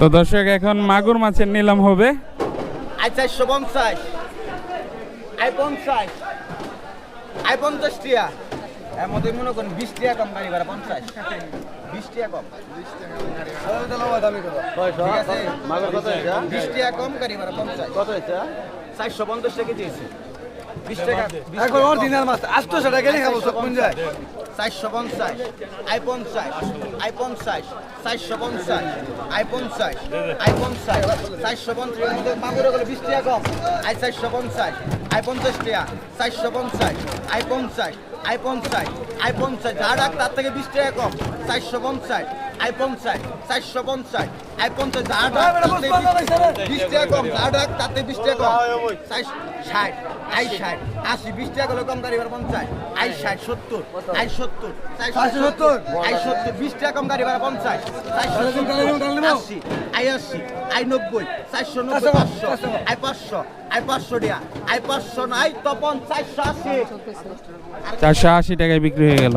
তো দর্শক এখন মাগুর মাছের নিলাম হবে। আই চারশো পঞ্চাশ আই পঞ্চাশ। আই পঞ্চাশ টিয়া। এর মধ্যে মনে করেন বিশ টিয়া কম গাড়ি ভাড়া পঞ্চাশ। বিশ টিয়া কম। বিশ টিয়া কম গাড়ি ভাড়া পঞ্চাশ। কত হয়েছে? চারশো পঞ্চাশ টাকা দিয়েছে। বিশ টাকা এখন অরিজিনাল মাছ আটশো টাকা নিয়ে খাব সব কোন যায় চারশো পঞ্চাশ আই পঞ্চাশ আই পঞ্চাশ চারশো পঞ্চাশ আই পঞ্চাশ আই পঞ্চাশ চারশো পঞ্চাশ। মাগুরে গেলে বিশ টাকা কম। আই চারশো পঞ্চাশ আই পঞ্চাশ টাকা চারশো পঞ্চাশ আই পঞ্চাশ আই পঞ্চাশ আই পঞ্চাশ যা ডাক তার থেকে বিশ টাকা কম চারশো পঞ্চাশ আই পঞ্চাশ চারশো পঞ্চাশ আই পঞ্চাশ যা ডাক তার বিশ টাকা কম যা ডাক তাতে বিশ টাকা কম। ষাট আই ষাট আশি বিশ টাকা হলে কম গাড়ি ভাড়া পঞ্চাশ। আই ষাট সত্তর আই সত্তর চারশো সত্তর। আই সত্তর বিশ টাকা কম গাড়ি ভাড়া পঞ্চাশ। আশি আই আশি আই নব্বই চারশো নব্বই পাঁচশো আই পাঁচশো আই পাঁচশো দিয়া আই পাঁচশো নাই তপন চারশো আশি। চারশো আশি টাকায় বিক্রি হয়ে গেল।